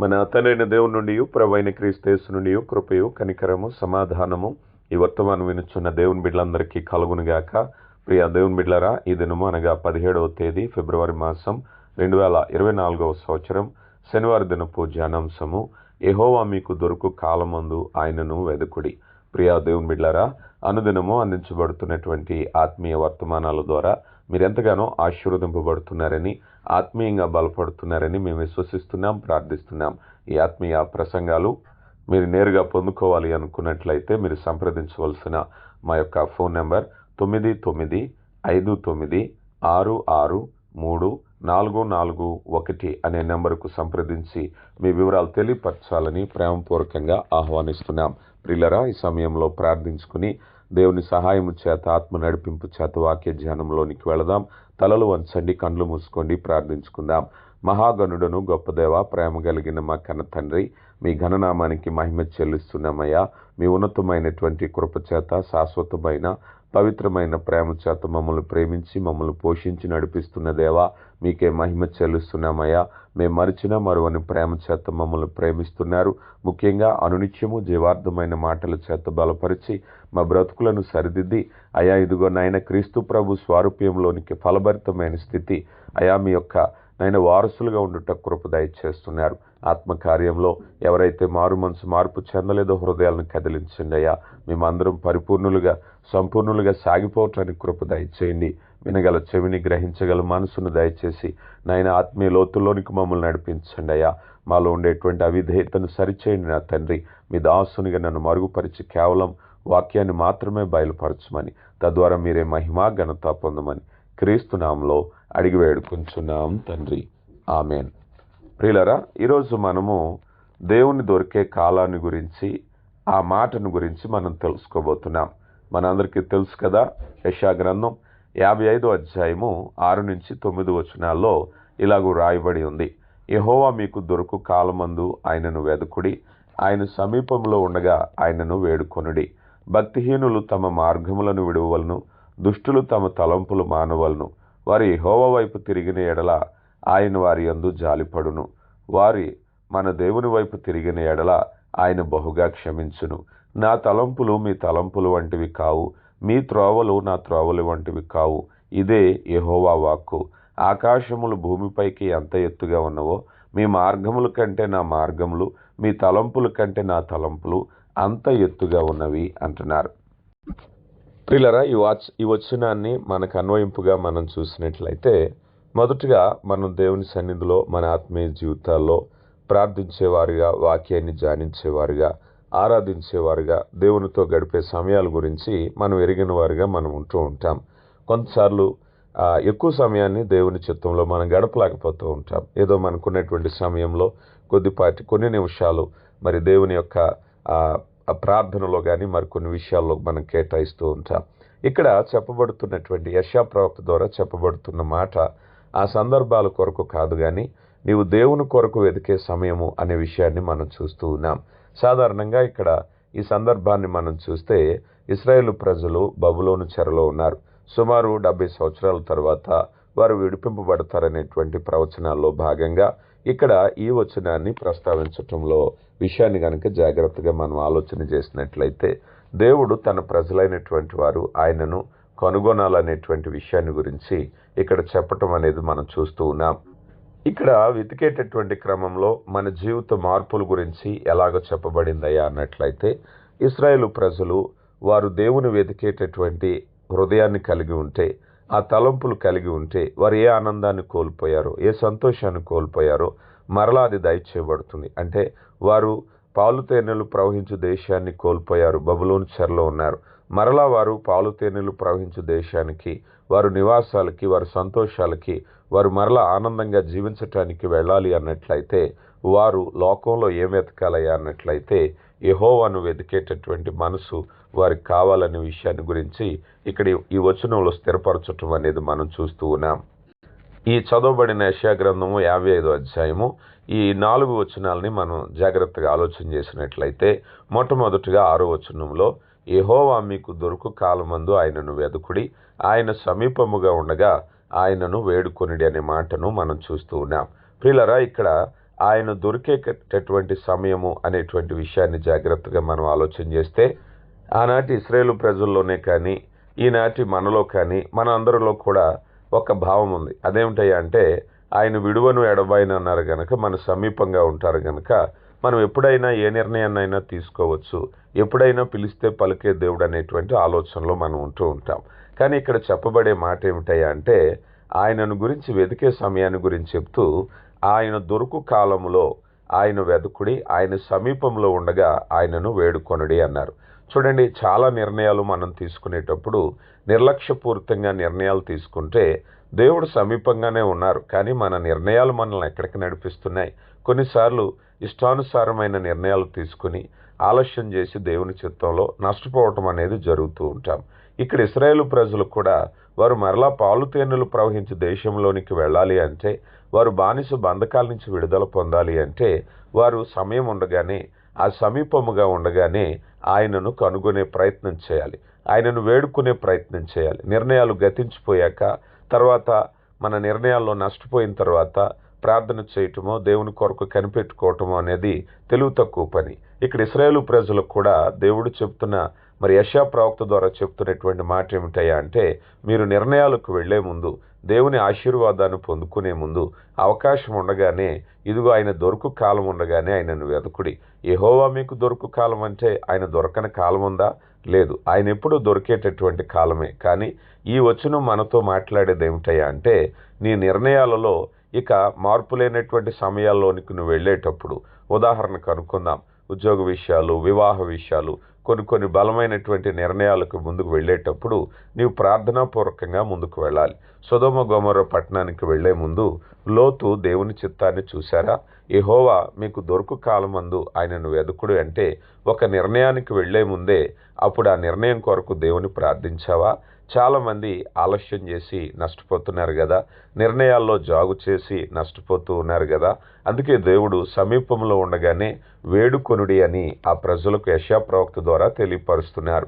మన తనైన దేవుని నుండి ప్రభైన క్రీస్తేసు నుండి కృపయు కనికరము సమాధానము ఈ వర్తమానం వినుచున్న దేవుని బిడ్డలందరికీ కలుగునుగాక. ప్రియ దేవుని బిడ్డలరా ఈ దినము అనగా పదిహేడవ తేదీ ఫిబ్రవరి మాసం రెండు వేల ఇరవై నాలుగవ సంవత్సరం శనివారం దినపు ధ్యానాంశము ఎహోవా మీకు దొరుకు కాలమందు ఆయనను వెదుకుడి. ప్రియ దేవుని బిడ్డలరా అనుదినము అందించబడుతున్నటువంటి ఆత్మీయ వర్తమానాల ద్వారా మీరెంతగానో ఆశీర్వదింపబడుతున్నారని ఆత్మీయంగా బలపడుతున్నారని మేము విశ్వసిస్తున్నాం ప్రార్థిస్తున్నాం. ఈ ఆత్మీయ ప్రసంగాలు మీరు నేరుగా పొందుకోవాలి అనుకున్నట్లయితే మీరు సంప్రదించవలసిన మా యొక్క ఫోన్ నెంబర్ తొమ్మిది తొమ్మిది ఐదు తొమ్మిది ఆరు ఆరు మూడు నాలుగు నాలుగు ఒకటి అనే నెంబరుకు సంప్రదించి మీ వివరాలు తెలియపరచాలని ప్రేమపూర్వకంగా ఆహ్వానిస్తున్నాం. ప్రిల్లరా ఈ సమయంలో ప్రార్థించుకుని దేవుని సహాయము చేత ఆత్మ నడిపింపు చేత వాక్య ధ్యానంలోనికి వెళదాం. తలలు వంచండి కండ్లు మూసుకోండి ప్రార్థించుకుందాం. మహాగణుడను గొప్ప దేవ ప్రేమ కలిగిన మా కన్న తండ్రి మీ ఘననామానికి మహిమ చెల్లిస్తున్నామయ్యా. మీ ఉన్నతమైనటువంటి కృప చేత శాశ్వతమైన పవిత్రమైన ప్రేమ చేత మమ్మల్ని ప్రేమించి మమ్మల్ని పోషించి నడిపిస్తున్న దేవా మీకే మహిమ చెల్లిస్తున్నామయ్యా. మేము మరిచిన మరువని ప్రేమ చేత మమ్మల్ని ప్రేమిస్తున్నారు. ముఖ్యంగా అనునిత్యము జీవార్థమైన మాటల చేత బలపరిచి మా బ్రతుకులను సరిదిద్ది. అయా ఇదిగో నాయన క్రీస్తు ప్రభు స్వారూప్యంలోనికి ఫలభరితమైన స్థితి. అయా మీ యొక్క నాయన వారసులుగా ఉండుట కృప దయచేస్తున్నారు. ఆత్మకార్యంలో ఎవరైతే మారు మనసు మార్పు చెందలేదో హృదయాలను కదిలించండి అయ్యా. మేమందరం పరిపూర్ణులుగా సంపూర్ణులుగా సాగిపోవటానికి కృప దయచేయండి. వినగల చెవిని గ్రహించగల మనసును దయచేసి నాయన ఆత్మీయ లోతుల్లోనికి మమ్మల్ని నడిపించండి అయ్యా. మాలో ఉండేటువంటి అవిధేయతను సరిచేయండి నా తండ్రి. మీ దాసునిగా నన్ను మరుగుపరిచి కేవలం వాక్యాన్ని మాత్రమే బయలుపరచమని తద్వారా మీరే మహిమా ఘనత పొందమని క్రీస్తునామంలో అడిగి వేడుకుంటున్నాం తండ్రి. ఆమెన్. ప్రియులరా ఈరోజు మనము దేవుని దొరికే కాలాన్ని గురించి ఆ మాటను గురించి మనం తెలుసుకోబోతున్నాం. మనందరికీ తెలుసు కదా యశా గ్రంథం యాభై ఐదో అధ్యాయము ఆరు నుంచి తొమ్మిది వచనాల్లో ఇలాగూ రాయబడి ఉంది. యహోవా మీకు దొరుకు కాలమందు ఆయనను వెదకుడి ఆయన సమీపంలో ఉండగా ఆయనను వేడుకొనుడి. భక్తిహీనులు తమ మార్గములను విడువలను దుష్టులు తమ తలంపులు మానవలను. వారి యహోవ వైపు తిరిగిన ఎడల ఆయన వారి యందు జాలిపడును. వారి మన దేవుని వైపు తిరిగిన ఎడల ఆయన బహుగా క్షమించును. నా తలంపులు మీ తలంపులు వంటివి కావు. మీ త్రోవలు నా త్రోవలు వంటివి కావు. ఇదే యహోవా వాక్కు. ఆకాశములు భూమిపైకి ఎంత ఎత్తుగా ఉన్నవో మీ మార్గముల కంటే నా మార్గములు మీ తలంపుల కంటే నా తలంపులు అంత ఎత్తుగా ఉన్నవి అంటున్నారు. ప్రిలరా ఈ వాచ్ ఈ వచనాన్ని మనకు అన్వయింపుగా మనం చూసినట్లయితే మొదటగా మనం దేవుని సన్నిధిలో మన ఆత్మీయ జీవితాల్లో ప్రార్థించేవారుగా వాక్యాన్ని ధ్యానించేవారుగా ఆరాధించేవారుగా దేవునితో గడిపే సమయాల గురించి మనం ఎరిగిన వారుగా మనం ఉంటూ ఉంటాం. కొంతసార్లు ఎక్కువ సమయాన్ని దేవుని చిత్తంలో మనం గడపలేకపోతూ ఉంటాం. ఏదో మనకున్నటువంటి సమయంలో కొద్దిపాటి కొన్ని నిమిషాలు మరి దేవుని యొక్క ప్రార్థనలో కానీ మరికొన్ని విషయాల్లో మనం కేటాయిస్తూ ఉంటాం. ఇక్కడ చెప్పబడుతున్నటువంటి యశా ప్రవక్త ద్వారా చెప్పబడుతున్న మాట ఆ సందర్భాల కొరకు కాదు కానీ నీవు దేవుని కొరకు వెతికే సమయము అనే విషయాన్ని మనం చూస్తూ ఉన్నాం. సాధారణంగా ఇక్కడ ఈ సందర్భాన్ని మనం చూస్తే ఇస్రాయేల్ ప్రజలు బబులోను చెరలో ఉన్నారు. సుమారు డెబ్బై సంవత్సరాల తర్వాత వారు విడిపింపబడతారనేటువంటి ప్రవచనాల్లో భాగంగా ఇక్కడ ఈ వచనాన్ని ప్రస్తావించటంలో విషయాన్ని కనుక జాగ్రత్తగా మనం ఆలోచన చేసినట్లయితే దేవుడు తన ప్రజలైనటువంటి వారు ఆయనను కనుగొనాలనేటువంటి విషయాన్ని గురించి ఇక్కడ చెప్పటం అనేది మనం చూస్తూ ఉన్నాం. ఇక్కడ వెతికేటటువంటి క్రమంలో మన జీవిత మార్పుల గురించి ఎలాగో చెప్పబడిందయ్యా అన్నట్లయితే ఇస్రాయేల్ ప్రజలు వారు దేవుని వెతికేటటువంటి హృదయాన్ని కలిగి ఉంటే ఆ తలంపులు కలిగి ఉంటే వారు ఏ ఆనందాన్ని కోల్పోయారో ఏ సంతోషాన్ని కోల్పోయారో మరలా అది దయచేయబడుతుంది. అంటే వారు పాలు తేనెలు ప్రవహించు దేశాన్ని కోల్పోయారు బబులోని చెరలో ఉన్నారు. మరలా వారు పాలు తేనెలు ప్రవహించు దేశానికి వారు నివాసాలకి వారి సంతోషాలకి వారు మరలా ఆనందంగా జీవించటానికి వెళ్ళాలి అన్నట్లయితే వారు లోకంలో ఏం వెతకాలయ్యా అన్నట్లయితే యహోవాను వెతికేటటువంటి మనసు వారికి కావాలనే విషయాన్ని గురించి ఇక్కడ ఈ వచనంలో స్థిరపరచటం అనేది మనం చూస్తూ ఉన్నాం. ఈ చదవబడిన యశా గ్రంథము యాభై ఐదు అధ్యాయము ఈ నాలుగు వచనాలని మనం జాగ్రత్తగా ఆలోచన చేసినట్లయితే మొట్టమొదటిగా ఆరో వచనంలో యహోవా మీకు దొరుకు కాలమందు ఆయనను వెదుకుడి ఆయన సమీపముగా ఉండగా ఆయనను వేడుకొనిడి అనే మాటను మనం చూస్తూ ఉన్నాం. ప్రిలరా ఇక్కడ ఆయన దొరికేటటువంటి సమయము అనేటువంటి విషయాన్ని జాగ్రత్తగా మనం ఆలోచన చేస్తే ఆనాటి ఇస్రాయేల్ ప్రజల్లోనే కానీ ఈనాటి మనలో కానీ మన అందరిలో కూడా ఒక భావం ఉంది. అదేమిటయ్యా అంటే ఆయన విడువను ఎడబాయిన అన్నారు గనక మన సమీపంగా ఉంటారు గనక మనం ఎప్పుడైనా ఏ నిర్ణయాన్నైనా తీసుకోవచ్చు. ఎప్పుడైనా పిలిస్తే పలికే దేవుడు అనేటువంటి ఆలోచనలో మనం ఉంటూ ఉంటాం. కానీ ఇక్కడ చెప్పబడే మాట ఏమిటయ్యా అంటే ఆయనను గురించి వెతికే సమయాన్ని గురించి చెప్తూ ఆయన దొరుకు కాలములో ఆయన వెతుకుడి ఆయన సమీపంలో ఉండగా ఆయనను వేడుకొనడి అన్నారు. చూడండి చాలా నిర్ణయాలు మనం తీసుకునేటప్పుడు నిర్లక్ష్యపూరితంగా నిర్ణయాలు తీసుకుంటే దేవుడు సమీపంగానే ఉన్నారు. కానీ మన నిర్ణయాలు మనల్ని ఎక్కడికి నడిపిస్తున్నాయి? కొన్నిసార్లు ఇష్టానుసారమైన నిర్ణయాలు తీసుకుని ఆలస్యం చేసి దేవుని చిత్తంలో నష్టపోవటం అనేది జరుగుతూ ఉంటాం. ఇక్కడ ఇస్రాయేల్ ప్రజలు కూడా వారు మరలా పాలు తేనెలు ప్రవహించి దేశంలోనికి వెళ్ళాలి అంటే వారు బానిస బంధకాల నుంచి విడుదల పొందాలి అంటే వారు సమయం ఉండగానే ఆ సమీపముగా ఉండగానే ఆయనను కనుగొనే ప్రయత్నం చేయాలి. ఆయనను వేడుకునే ప్రయత్నం చేయాలి. నిర్ణయాలు గతించిపోయాక తర్వాత మన నిర్ణయాల్లో నష్టపోయిన తర్వాత ప్రార్థన చేయటమో దేవుని కొరకు కనిపెట్టుకోవటమో అనేది తెలుగు తక్కువ పని. ఇక్కడ ఇస్రాయేల్ ప్రజలకు కూడా దేవుడు చెప్తున్న మరి యశా ప్రవక్త ద్వారా చెప్తున్నటువంటి మాట ఏమిటయ్యా అంటే మీరు నిర్ణయాలకు వెళ్ళే ముందు దేవుని ఆశీర్వాదాన్ని పొందుకునే ముందు అవకాశం ఉండగానే ఇదిగో ఆయన దొరుకు కాలం ఉండగానే ఆయనను వెతుకుడి ఏహోవా మీకు దొరుకు కాలం అంటే ఆయన దొరకని కాలం ఉందా? లేదు. ఆయన ఎప్పుడూ దొరికేటటువంటి కాలమే. కానీ ఈ వచనం మనతో మాట్లాడేది ఏమిటయ్యా అంటే నీ నిర్ణయాలలో ఇక మార్పు లేనటువంటి సమయాల్లోనికి నువ్వు వెళ్ళేటప్పుడు ఉదాహరణకు అనుకుందాం ఉద్యోగ విషయాలు వివాహ విషయాలు కొన్ని కొన్ని బలమైనటువంటి నిర్ణయాలకు ముందుకు వెళ్ళేటప్పుడు నీవు ప్రార్థనాపూర్వకంగా ముందుకు వెళ్ళాలి. సుధమ గోమర పట్టణానికి వెళ్ళే ముందు లోతు దేవుని చిత్తాన్ని చూశారా? యెహోవా మీకు దొరుకు కాలమందు ఆయనను వెదుకుడు అంటే ఒక నిర్ణయానికి వెళ్ళే ముందే అప్పుడు ఆ నిర్ణయం కొరకు దేవుని ప్రార్థించావా? చాలామంది ఆలస్యం చేసి నష్టపోతున్నారు కదా. నిర్ణయాల్లో జాగు చేసి నష్టపోతూ ఉన్నారు కదా. అందుకే దేవుడు సమీపంలో ఉండగానే వేడుకొనుడి అని ఆ ప్రజలకు యశా ప్రవక్త ద్వారా తెలియపరుస్తున్నారు.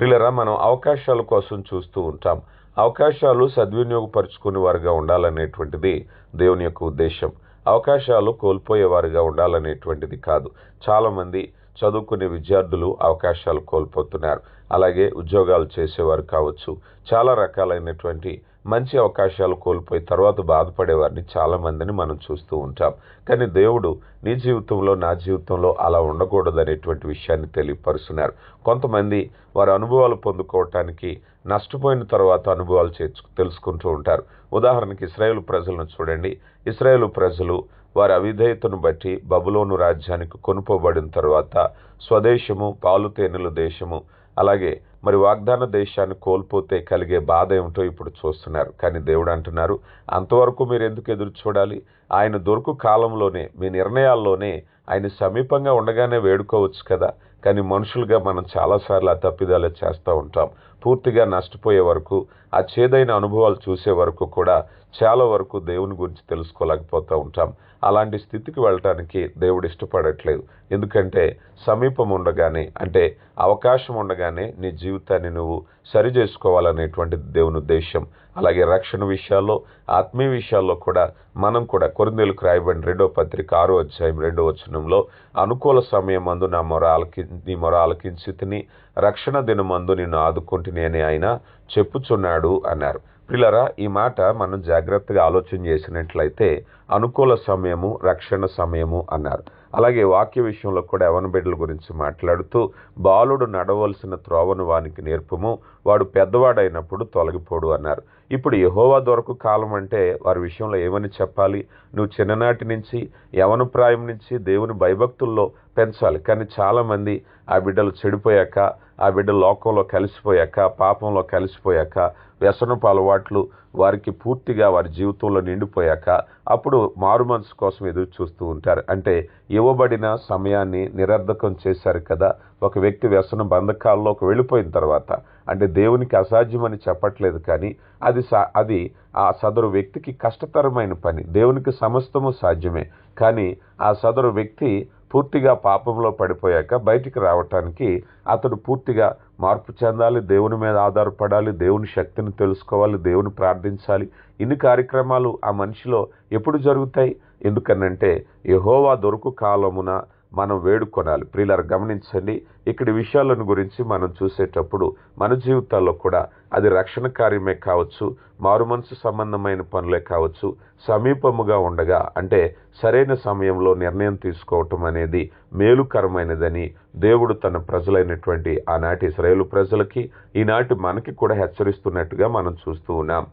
పిల్లరా మనం అవకాశాల కోసం చూస్తూ ఉంటాం. అవకాశాలు సద్వినియోగపరుచుకునే వారుగా ఉండాలనేటువంటిది దేవుని యొక్క ఉద్దేశం. అవకాశాలు కోల్పోయేవారుగా ఉండాలనేటువంటిది కాదు. చాలామంది చదువుకునే విద్యార్థులు అవకాశాలు కోల్పోతున్నారు. అలాగే ఉద్యోగాలు చేసేవారు కావచ్చు. చాలా రకాలైనటువంటి మంచి అవకాశాలు కోల్పోయి తర్వాత బాధపడేవారిని చాలామందిని చాలా మందిని మనం చూస్తూ ఉంటాం. కానీ దేవుడు నీ జీవితంలో నా జీవితంలో అలా ఉండకూడదు అనేటువంటి విషయాన్ని తెలియపరుస్తున్నారు. కొంతమంది వారి అనుభవాలు పొందుకోవటానికి నష్టపోయిన తర్వాత అనుభవాలు చేర్చు తెలుసుకుంటూ ఉంటారు. ఉదాహరణకి ఇస్రాయేల్ ప్రజలను చూడండి. ఇస్రాయేల్ ప్రజలు వారి అవిధేయతను బట్టి బబులోను రాజ్యానికి కొనుపోబడిన తర్వాత స్వదేశము పాలు తేనెల దేశము అలాగే మరి వాగ్దాన దేశాన్ని కోల్పోతే కలిగే బాధ ఏమిటో ఇప్పుడు చూస్తున్నారు. కానీ దేవుడు అంటున్నారు అంతవరకు మీరు ఎందుకు ఎదురు చూడాలి? ఆయన దొరుకు కాలంలోనే మీ నిర్ణయాల్లోనే ఆయన సమీపంగా ఉండగానే వేడుకోవచ్చు కదా? కానీ మనుషులుగా మనం చాలాసార్లు ఆ తప్పిదాలు చేస్తూ ఉంటాం. పూర్తిగా నష్టపోయే వరకు ఆ చేదైన అనుభవాలు చూసే వరకు కూడా చాలా వరకు దేవుని గురించి తెలుసుకోలేకపోతూ ఉంటాం. అలాంటి స్థితికి వెళ్ళటానికి దేవుడు ఇష్టపడట్లేదు. ఎందుకంటే సమీపం ఉండగానే అంటే అవకాశం ఉండగానే నీ జీవితాన్ని నువ్వు సరి చేసుకోవాలనేటువంటి దేవుని ఉద్దేశం అలాగే రక్షణ విషయాల్లో ఆత్మీయ విషయాల్లో కూడా మనం కూడా కొరిందేలకు రాయబడిన రెండో పత్రిక ఆరో అధ్యాయం రెండో వచనంలో అనుకూల సమయం మందు నా మొర ఆలకి నీ మొర ఆలకించితిని రక్షణ దినమందు నిన్ను ఆదుకుంటుని అని ఆయన చెప్పుచున్నాడు అన్నారు. పిల్లరా ఈ మాట మనం జాగ్రత్తగా ఆలోచన చేసినట్లయితే అనుకూల సమయము రక్షణ సమయము అన్నారు. అలాగే వాక్య విషయంలో కూడా యవన బిడ్డల గురించి మాట్లాడుతూ బాలుడు నడవలసిన త్రోవను వానికి నేర్పము వాడు పెద్దవాడైనప్పుడు తొలగిపోడు అన్నారు. ఇప్పుడు యహోవా దొరకు కాలం అంటే వారి విషయంలో ఏమని చెప్పాలి? నువ్వు చిన్ననాటి నుంచి యవన ప్రాయం నుంచి దేవుని భయభక్తుల్లో పెంచాలి. కానీ చాలామంది ఆ బిడ్డలు చెడిపోయాక ఆ బిడ్డలు లోకంలో కలిసిపోయాక పాపంలో కలిసిపోయాక వ్యసనపు అలవాట్లు వారికి పూర్తిగా వారి జీవితంలో నిండిపోయాక అప్పుడు మారు మనసు కోసం ఎదురు చూస్తూ ఉంటారు. అంటే ఇవ్వబడిన సమయాన్ని నిరర్ధకం చేశారు కదా. ఒక వ్యక్తి వ్యసనం బంధకాల్లోకి వెళ్ళిపోయిన తర్వాత అంటే దేవునికి అసాధ్యమని చెప్పట్లేదు కానీ అది సా అది ఆ సదరు వ్యక్తికి కష్టతరమైన పని. దేవునికి సమస్తము సాధ్యమే. కానీ ఆ సదరు వ్యక్తి పూర్తిగా పాపంలో పడిపోయాక బయటికి రావటానికి అతడు పూర్తిగా మార్పు చెందాలి దేవుని మీద ఆధారపడాలి దేవుని శక్తిని తెలుసుకోవాలి దేవుని ప్రార్థించాలి. ఇన్ని కార్యక్రమాలు ఆ మనిషిలో ఎప్పుడు జరుగుతాయి? ఎందుకనంటే యహోవా దొరుకు కాలమున మనం వేడుకొనాలి. ప్రియులారు గమనించండి ఇక్కడి విషయాలను గురించి మనం చూసేటప్పుడు మన జీవితాల్లో కూడా అది రక్షణ కార్యమే కావచ్చు మారు మనసు సంబంధమైన పనులే కావచ్చు సమీపముగా ఉండగా అంటే సరైన సమయంలో నిర్ణయం తీసుకోవటం అనేది మేలుకరమైనదని దేవుడు తన ప్రజలైనటువంటి ఆనాటి ఇస్రాయేలు ప్రజలకి ఈనాటి మనకి కూడా హెచ్చరిస్తున్నట్టుగా మనం చూస్తూ ఉన్నాం.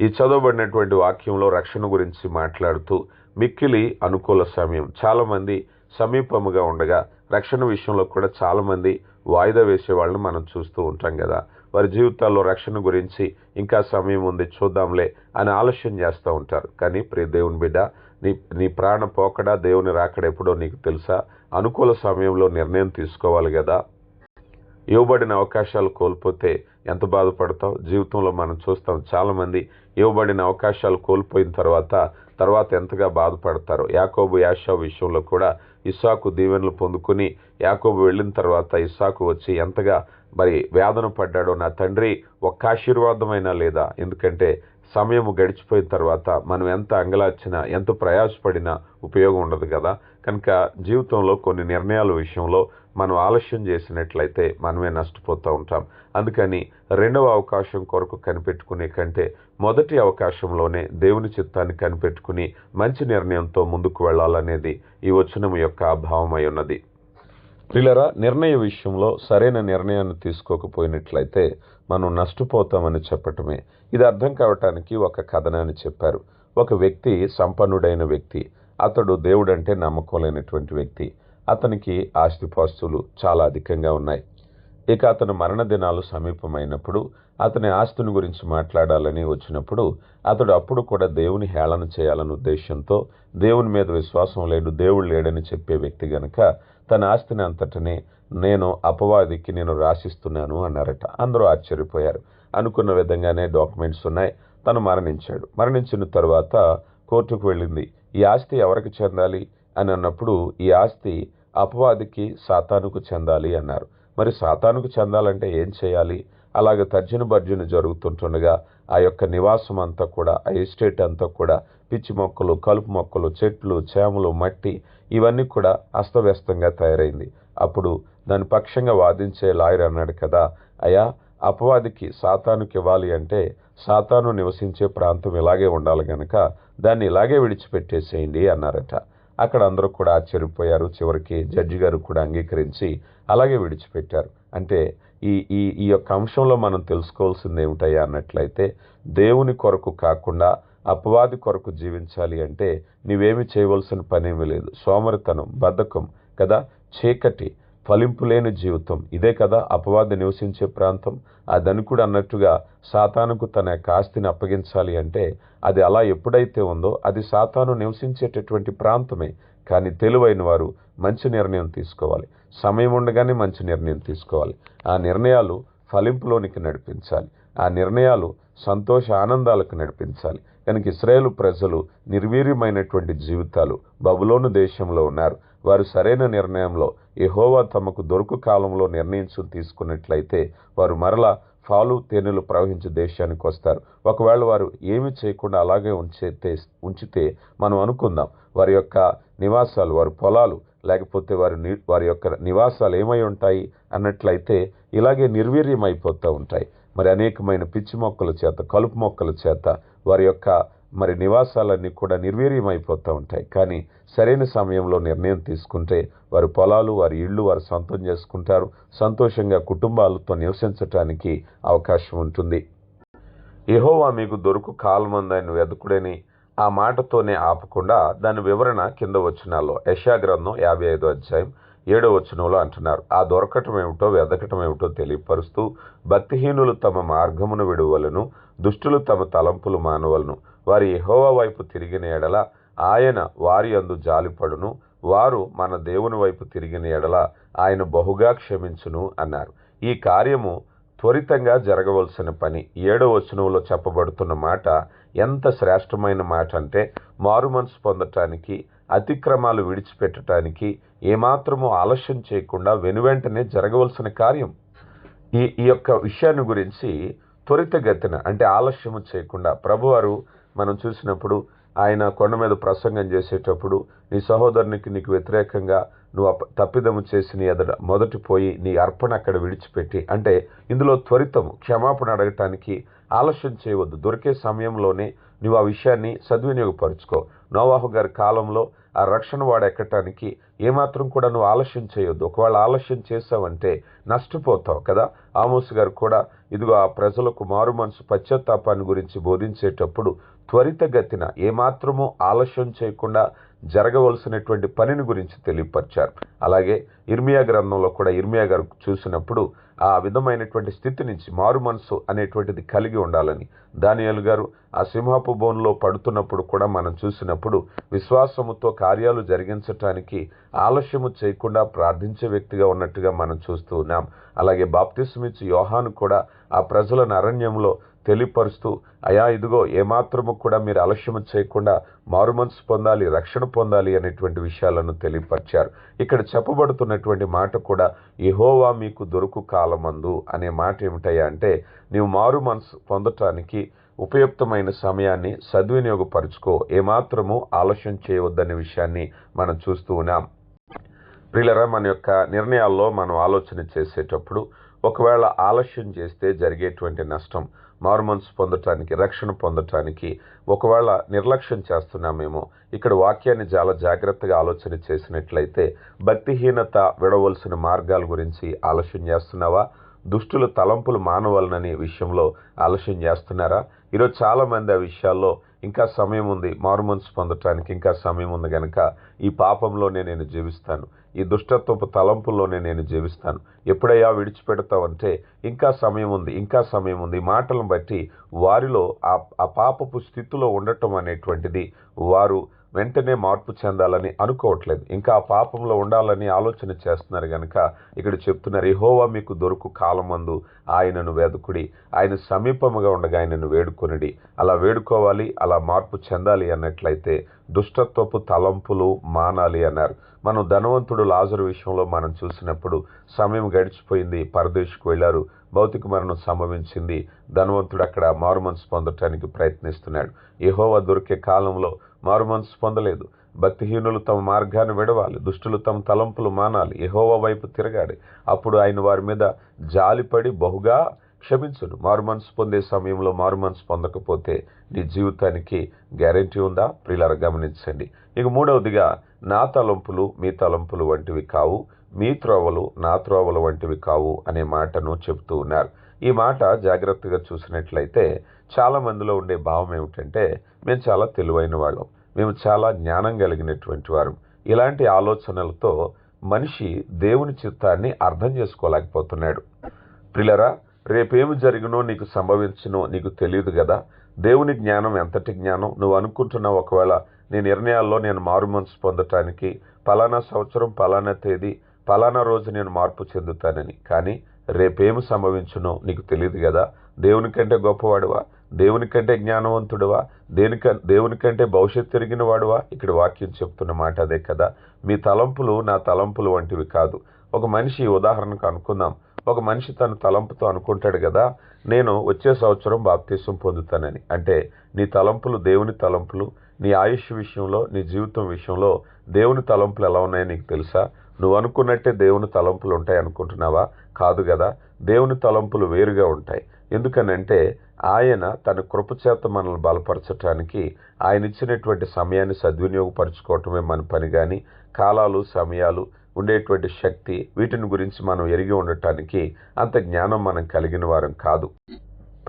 ఈ చదవబడినటువంటి వాక్యంలో రక్షణ గురించి మాట్లాడుతూ మిక్కిలి అనుకూల సమయం. చాలామంది సమీపముగా ఉండగా రక్షణ విషయంలో కూడా చాలామంది వాయిదా వేసే వాళ్ళని మనం చూస్తూ ఉంటాం కదా. వారి జీవితాల్లో రక్షణ గురించి ఇంకా సమయం ఉంది చూద్దాంలే అని ఆలస్యం చేస్తూ ఉంటారు. కానీ ప్రియ దేవుని బిడ్డ నీ నీ ప్రాణ పోకడా దేవుని రాకడెప్పుడో నీకు తెలుసా? అనుకూల సమయంలో నిర్ణయం తీసుకోవాలి కదా. ఇవ్వబడిన అవకాశాలు కోల్పోతే ఎంత బాధపడతావు? జీవితంలో మనం చూస్తాం చాలామంది ఇవ్వబడిన అవకాశాలు కోల్పోయిన తర్వాత తర్వాత ఎంతగా బాధపడతారు యాకోబు యాషా విషయంలో కూడా ఇస్సాకు దీవెనలు పొందుకుని యాకోబు వెళ్ళిన తర్వాత ఇస్సాకు వచ్చి ఎంతగా మరి వేదన పడ్డాడో నా తండ్రి ఒక్క ఆశీర్వాదమైనా లేదా? ఎందుకంటే సమయం గడిచిపోయిన తర్వాత మనం ఎంత అంగలార్చినా ఎంత ప్రయాసపడినా ఉపయోగం ఉండదు కదా. కనుక జీవితంలో కొన్ని నిర్ణయాల విషయంలో మనం ఆలస్యం చేసినట్లయితే మనమే నష్టపోతూ ఉంటాం. అందుకని రెండవ అవకాశం కొరకు కనిపెట్టుకునే కంటే మొదటి అవకాశంలోనే దేవుని చిత్తాన్ని కనిపెట్టుకుని మంచి నిర్ణయంతో ముందుకు వెళ్ళాలనేది ఈ వచనం యొక్క భావమై ఉన్నది. ప్రిలరా నిర్ణయ విషయంలో సరైన నిర్ణయాన్ని తీసుకోకపోయినట్లయితే మనం నష్టపోతామని చెప్పటమే. ఇది అర్థం కావటానికి ఒక కథనాన్ని చెప్పారు. ఒక వ్యక్తి సంపన్నుడైన వ్యక్తి అతడు దేవుడంటే నమ్మకం లేనటువంటి వ్యక్తి. అతనికి ఆస్తిపాస్తులు చాలా అధికంగా ఉన్నాయి. ఇక అతను మరణ దినాలు సమీపమైనప్పుడు అతని ఆస్తిని గురించి మాట్లాడాలని వచ్చినప్పుడు అతడు అప్పుడు కూడా దేవుని హేళన చేయాలనే ఉద్దేశంతో దేవుని మీద విశ్వాసం లేడు దేవుడు లేడని చెప్పే వ్యక్తి గనక తన ఆస్తిని అంతటనే నేను అపవాదికి నేను రాసిస్తున్నాను అన్నారట. అందరూ ఆశ్చర్యపోయారు. అనుకున్న విధంగానే డాక్యుమెంట్స్ ఉన్నాయి. తను మరణించాడు. మరణించిన తర్వాత కోర్టుకు వెళ్ళింది. ఈ ఆస్తి ఎవరికి చెందాలి అని అన్నప్పుడు ఈ ఆస్తి అపవాదికి సాతానుకు చెందాలి అన్నారు. మరి సాతానుకు చెందాలంటే ఏం చేయాలి? అలాగే తర్జన భర్జన జరుగుతుంటుండగా ఆ యొక్క నివాసం అంతా కూడా ఆ ఎస్టేట్ అంతా కూడా పిచ్చి మొక్కలు కలుపు మొక్కలు చెట్లు చేమలు మట్టి ఇవన్నీ కూడా అస్తవ్యస్తంగా తయారైంది. అప్పుడు దాని పక్షంగా వాదించే లాయర్ అన్నాడు కదా అయా అపవాదికి సాతానుకి ఇవ్వాలి అంటే సాతాను నివసించే ప్రాంతం ఇలాగే ఉండాలి గనక దాన్ని ఇలాగే విడిచిపెట్టేసేయండి అన్నారట. అక్కడ అందరూ కూడా ఆశ్చర్యపోయారు. చివరికి జడ్జి గారు కూడా అంగీకరించి అలాగే విడిచిపెట్టారు. అంటే ఈ ఈ ఈ యొక్క అంశంలో మనం తెలుసుకోవాల్సింది ఏమిటయ్యా అన్నట్లయితే దేవుని కొరకు కాకుండా అపవాది కొరకు జీవించాలి అంటే నీవేమి చేయవలసిన పనేమీ లేదు. సోమరితనం బద్ధకం కదా చీకటి ఫలింపు లేని జీవితం. ఇదే కదా అపవాది నివసించే ప్రాంతం. ఆ ధనికుడు అన్నట్టుగా సాతానుకు తన కాస్తిని అప్పగించాలి అంటే అది అలా ఎప్పుడైతే ఉందో అది సాతాను నివసించేటటువంటి ప్రాంతమే. కానీ తెలివైన వారు మంచి నిర్ణయం తీసుకోవాలి. సమయం ఉండగానే మంచి నిర్ణయం తీసుకోవాలి. ఆ నిర్ణయాలు ఫలింపులోనికి నడిపించాలి. ఆ నిర్ణయాలు సంతోష ఆనందాలకు నడిపించాలి. కనుక ఇస్రాయేల్ ప్రజలు నిర్వీర్యమైనటువంటి జీవితాలు బబులోను దేశంలో ఉన్నారు. వారు సరైన నిర్ణయంలో ఎహోవా తమకు దొరుకు కాలంలో నిర్ణయించు తీసుకున్నట్లయితే వారు మరలా పాలు తేనెలు ప్రవహించే దేశానికి వస్తారు. ఒకవేళ వారు ఏమి చేయకుండా అలాగే ఉంచితే ఉంచితే మనం అనుకుందాం వారి యొక్క నివాసాలు వారి పొలాలు లేకపోతే వారి వారి యొక్క నివాసాలు ఏమై ఉంటాయి అన్నట్లయితే ఇలాగే నిర్వీర్యం అయిపోతూ ఉంటాయి. మరి అనేకమైన పిచ్చి మొక్కల చేత కలుపు మొక్కల చేత వారి యొక్క మరి నివాసాలన్నీ కూడా నిర్వీర్యం అయిపోతూ ఉంటాయి. కానీ సరైన సమయంలో నిర్ణయం తీసుకుంటే వారి పొలాలు వారి ఇళ్ళు వారు సొంతం చేసుకుంటారు. సంతోషంగా కుటుంబాలతో నివసించటానికి అవకాశం ఉంటుంది. ఎహోవా మీకు దొరుకు కాలమందని వెతుకుడని ఆ మాటతోనే ఆపకుండా దాని వివరణ కింద వచ్చినాల్లో యశా గ్రంథం యాభై ఐదో అధ్యాయం ఏడో వచనంలో అంటున్నారు ఆ దొరకటం ఏమిటో వెదకటం ఏమిటో తెలియపరుస్తూ భక్తిహీనులు తమ మార్గమును విడువలను దుష్టులు తమ తలంపులు మానవలను. వారి యెహోవా వైపు తిరిగిన ఎడల ఆయన వారి అందు జాలిపడును వారు మన దేవుని వైపు తిరిగిన ఎడల ఆయన బహుగా క్షమించును అన్నారు. ఈ కార్యము త్వరితంగా జరగవలసిన పని. ఏడో వచనంలో చెప్పబడుతున్న మాట ఎంత శ్రేష్టమైన మాట అంటే మారు మనసు పొందటానికి అతిక్రమాలు విడిచిపెట్టడానికి ఏమాత్రము ఆలస్యం చేయకుండా వెనువెంటనే జరగవలసిన కార్యం. ఈ ఈ యొక్క విషయాన్ని గురించి త్వరితగతిన అంటే ఆలస్యము చేయకుండా ప్రభువారు మనం చూసినప్పుడు ఆయన కొండ మీద ప్రసంగం చేసేటప్పుడు నీ సహోదరునికి నీకు వ్యతిరేకంగా నువ్వు తప్పిదము చేసి నీ ఎదుట మొదటి పోయి నీ అర్పణ అక్కడ విడిచిపెట్టి అంటే ఇందులో త్వరితము క్షమాపణ అడగటానికి ఆలస్యం చేయవద్దు. దొరికే సమయంలోనే నువ్వు ఆ విషయాన్ని సద్వినియోగపరుచుకో. నోవాహు గారి కాలంలో ఆ రక్షణ వాడు ఎక్కటానికి ఏమాత్రం కూడా నువ్వు ఆలస్యం చేయొద్దు. ఒకవేళ ఆలస్యం చేసావంటే నష్టపోతావు కదా? ఆమోస్ గారు కూడా ఇదిగో ఆ ప్రజలకు మారు మనసు పశ్చాత్తాపాన్ని గురించి బోధించేటప్పుడు త్వరితగతిన ఏమాత్రము ఆలస్యం చేయకుండా జరగవలసినటువంటి పనిని గురించి తెలియపరిచారు. అలాగే ఇర్మియా గ్రంథంలో కూడా ఇర్మియా గారు చూసినప్పుడు ఆ విధమైనటువంటి స్థితి నుంచి మారు మనసు అనేటువంటిది కలిగి ఉండాలని దానియేలు గారు ఆ సింహపు బోన్లో పడుతున్నప్పుడు కూడా మనం చూసినప్పుడు విశ్వాసముతో కార్యాలు జరిగించటానికి ఆలస్యము చేయకుండా ప్రార్థించే వ్యక్తిగా ఉన్నట్టుగా మనం చూస్తూ ఉన్నాం. అలాగే బాప్తిస్మిచ్ యోహాను కూడా ఆ ప్రజలను అరణ్యంలో తెలియపరుస్తూ అయా ఇదిగో ఏమాత్రము కూడా మీరు ఆలస్యము చేయకుండా మారుమనసు పొందాలి రక్షణ పొందాలి అనేటువంటి విషయాలను తెలియపరిచారు. ఇక్కడ చెప్పబడుతున్నటువంటి మాట కూడా ఇహోవా మీకు దొరుకు కాలమందు అనే మాట ఏమిటయ్యా అంటే నీవు మారు మనసు పొందటానికి ఉపయుక్తమైన సమయాన్ని సద్వినియోగపరుచుకో ఏమాత్రము ఆలస్యం చేయవద్దనే విషయాన్ని మనం చూస్తూ ఉన్నాం. ప్రియులరా మన యొక్క నిర్ణయాల్లో మనం ఆలోచన చేసేటప్పుడు ఒకవేళ ఆలస్యం చేస్తే జరిగేటువంటి నష్టం మార్మన్స్ పొందటానికి రక్షణ పొందటానికి ఒకవేళ నిర్లక్ష్యం చేస్తున్నామేమో ఇక్కడ వాక్యాన్ని చాలా జాగ్రత్తగా ఆలోచన చేసినట్లయితే భక్తిహీనత విడవలసిన మార్గాల గురించి ఆలస్యం చేస్తున్నావా? దుష్టుల తలంపులు మానవాలననే విషయంలో ఆలస్యం చేస్తున్నారా? ఈరోజు చాలామంది ఆ విషయాల్లో ఇంకా సమయం ఉంది మారుమనసు పొందటానికి ఇంకా సమయం ఉంది కనుక ఈ పాపంలోనే నేను జీవిస్తాను. ఈ దుష్టత్వపు తలంపుల్లోనే నేను జీవిస్తాను. ఎప్పుడయ్యా విడిచిపెడతావంటే ఇంకా సమయం ఉంది ఇంకా సమయం ఉంది. మాటలను బట్టి వారిలో ఆ ఆ పాపపు స్థితిలో ఉండటం అనేటువంటిది వారు వెంటనే మార్పు చెందాలని అనుకోవట్లేదు. ఇంకా ఆ పాపంలో ఉండాలని ఆలోచన చేస్తున్నారు కనుక ఇక్కడ చెప్తున్నారు ఇహోవా మీకు దొరుకు కాలమందు ఆయనను వెదుకుడి. ఆయన సమీపముగా ఉండగా ఆయనను వేడుకొనిడి. అలా వేడుకోవాలి అలా మార్పు చెందాలి అన్నట్లయితే దుష్టత్వపు తలంపులు మానాలి అన్నారు. మనం ధనవంతుడు లాజరు విషయంలో మనం చూసినప్పుడు సమయం గడిచిపోయింది పరదేశకు వెళ్ళారు భౌతిక మరణం సంభవించింది ధనవంతుడు అక్కడ మారుమనసు పొందటానికి ప్రయత్నిస్తున్నాడు. ఇహోవా దొరికే కాలంలో మారు మనసు పొందలేదు. భక్తిహీనులు తమ మార్గాన్ని విడవాలి. దుష్టులు తమ తలంపులు మానాలి. ఎహోవా వైపు తిరగాలి. అప్పుడు ఆయన వారి మీద జాలిపడి బహుగా క్షమించును. మారు మనసు పొందే సమయంలో మారు మనసు పొందకపోతే నీ జీవితానికి గ్యారంటీ ఉందా? ప్రియులారా గమనించండి. ఇక మూడవదిగా నా తలంపులు మీ తలంపులు వంటివి కావు. మీ త్రోవలు నా త్రోవలు వంటివి కావు అనే మాటను చెబుతూ ఉన్నారు. ఈ మాట జాగ్రత్తగా చూసినట్లయితే చాలా మందిలో ఉండే భావం ఏమిటంటే మేము చాలా తెలివైన వాళ్ళం. మేము చాలా జ్ఞానం కలిగినటువంటి వారు. ఇలాంటి ఆలోచనలతో మనిషి దేవుని చిత్తాన్ని అర్థం చేసుకోలేకపోతున్నాడు. ప్రిలరా రేపేమి జరిగినో నీకు సంభవించినో నీకు తెలియదు కదా. దేవుని జ్ఞానం ఎంతటి జ్ఞానం? నువ్వు అనుకుంటున్నావు ఒకవేళ నీ నిర్ణయాల్లో నేను మారు మనసు పొందటానికి పలానా సంవత్సరం పలానా తేదీ పలానా రోజు నేను మార్పు చెందుతానని. కానీ రేపేమి సంభవించునో నీకు తెలియదు కదా. దేవుని కంటే గొప్పవాడువా? దేవుని కంటే జ్ఞానవంతుడువా? దేనిక దేవుని కంటే భవిష్యత్తు తిరిగిన వాడువా? ఇక్కడ వాక్యం చెప్తున్న మాట అదే కదా. మీ తలంపులు నా తలంపులు వంటివి కాదు. ఒక మనిషి ఉదాహరణకు అనుకుందాం. ఒక మనిషి తన తలంపుతో అనుకుంటాడు కదా నేను వచ్చే సంవత్సరం బాప్తీసం పొందుతానని. అంటే నీ తలంపులు దేవుని తలంపులు నీ ఆయుష్ విషయంలో నీ జీవితం విషయంలో దేవుని తలంపులు ఎలా ఉన్నాయో నీకు తెలుసా? నువ్వు అనుకున్నట్టే దేవుని తలంపులు ఉంటాయి అనుకుంటున్నావా? కాదు కదా దేవుని తలంపులు వేరుగా ఉంటాయి. ఎందుకనంటే ఆయన తన కృపచేత మనల్ని బలపరచటానికి ఆయన ఇచ్చినటువంటి సమయాన్ని సద్వినియోగపరచుకోవటమే మన పని కానీ కాలాలు సమయాలు ఉండేటువంటి శక్తి వీటిని గురించి మనం ఎరిగి ఉండటానికి అంత జ్ఞానం మనం కలిగిన వారం కాదు.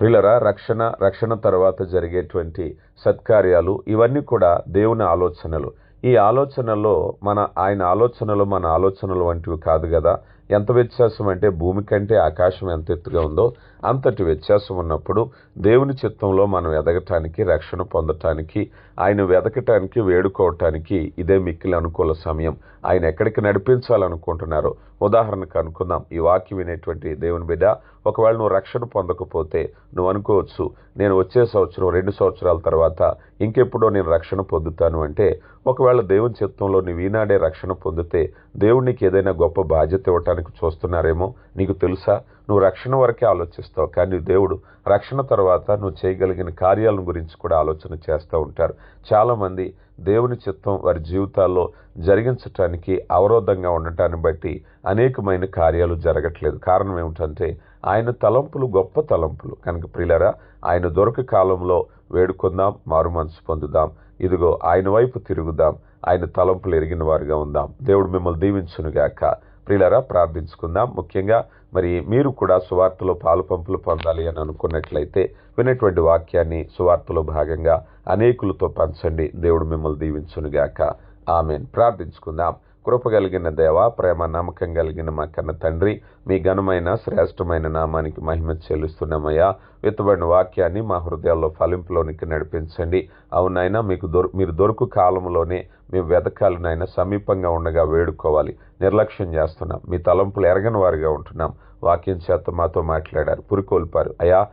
ప్రిలరా రక్షణ రక్షణ తర్వాత జరిగేటువంటి సత్కార్యాలు ఇవన్నీ కూడా దేవుని ఆలోచనలు. ఈ ఆలోచనలో మన ఆయన ఆలోచనలు మన ఆలోచనలు వంటివి కాదు కదా. ఎంత వ్యత్యాసం అంటే భూమి కంటే ఆకాశం ఎంత ఎత్తుగా ఉందో అంతటి వ్యత్యాసం ఉన్నప్పుడు దేవుని చిత్తంలో మనం ఎదగటానికి రక్షణ పొందటానికి ఆయన వెదకటానికి వేడుకోవటానికి ఇదే మిక్కిలి అనుకూల సమయం. ఆయన ఎక్కడికి నడిపించాలనుకుంటున్నారో ఉదాహరణకు అనుకుందాం. ఈ వాక్యం వినేటువంటి దేవుని బిడ్డ ఒకవేళ నువ్వు రక్షణ పొందకపోతే నువ్వు అనుకోవచ్చు నేను వచ్చే సంవత్సరం రెండు సంవత్సరాల తర్వాత ఇంకెప్పుడో నేను రక్షణ పొందుతాను అంటే ఒకవేళ దేవుని చిత్తంలో నువ్వు ఈనాడే రక్షణ పొందితే దేవునికి ఏదైనా గొప్ప బాధ్యత ఇవ్వటానికి కనుక చూస్తున్నారేమో నీకు తెలుసా? నువ్వు రక్షణ వరకే ఆలోచిస్తావు. కానీ దేవుడు రక్షణ తర్వాత నువ్వు చేయగలిగిన కార్యాలను గురించి కూడా ఆలోచన చేస్తూ ఉంటారు. చాలామంది దేవుని చిత్తం వారి జీవితాల్లో జరిగించటానికి అవరోధంగా ఉండటాన్ని బట్టి అనేకమైన కార్యాలు జరగట్లేదు. కారణం ఏమిటంటే ఆయన తలంపులు గొప్ప తలంపులు. కనుక ప్రియులరా ఆయన దొరక కాలంలో వేడుకుందాం మారు మనసు పొందుదాం. ఇదిగో ఆయన వైపు తిరుగుదాం. ఆయన తలంపులు ఎరిగిన వారుగా ఉందాం. దేవుడు మిమ్మల్ని దీవించునుగాక. ప్రియులరా ప్రార్థించుకుందాం. ముఖ్యంగా మరి మీరు కూడా సువార్తలో పాలు పంపులు పొందాలి అని అనుకున్నట్లయితే వినటువంటి వాక్యాన్ని సువార్తలో భాగంగా అనేకులతో పంచండి. దేవుడు మిమ్మల్ని దీవించునుగాక. ఆమెన్. ప్రార్థించుకుందాం. కృప కలిగిన దేవ ప్రేమ నమ్మకం కలిగిన మా కన్న తండ్రి మీ ఘనమైన శ్రేష్టమైన నామానికి మహిమ చెల్లిస్తున్నామయ్యా. విత్తబడిన వాక్యాన్ని మా హృదయాల్లో ఫలింపులోనికి నడిపించండి. అవునైనా మీకు దొర మీరు దొరుకు కాలంలోనే మేము వెతకాలనైనా సమీపంగా ఉండగా వేడుకోవాలి. నిర్లక్ష్యం చేస్తున్నాం. మీ తలంపులు ఎరగని వారిగా ఉంటున్నాం. వాక్యం చేత మాతో మాట్లాడారు. పురికొల్పారు. అయా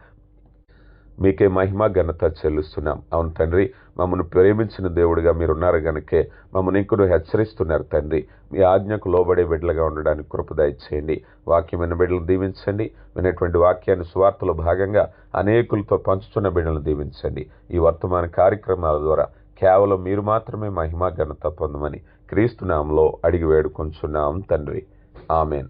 మీకే మహిమ ఘనత చెల్లిస్తున్నాం. అవును తండ్రి మమ్మల్ని ప్రేమించిన దేవుడిగా మీరున్నారు గనుకే మమ్మల్ని ఇంకొను హెచ్చరిస్తున్నారు తండ్రి. మీ ఆజ్ఞకు లోబడే బిడ్డలుగా ఉండడానికి కృపదయ చేయండి వాక్యమైన బిడ్డలు దీవించండి. వినేటువంటి వాక్యాన్ని సువార్తలో భాగంగా అనేకులతో పంచుతున్న బిడ్డలను దీవించండి. ఈ వర్తమాన కార్యక్రమాల ద్వారా కేవలం మీరు మాత్రమే మహిమ ఘనత పొందమని క్రీస్తునామంలో అడిగి వేడుకొంచున్నాం తండ్రి. ఆమెన్.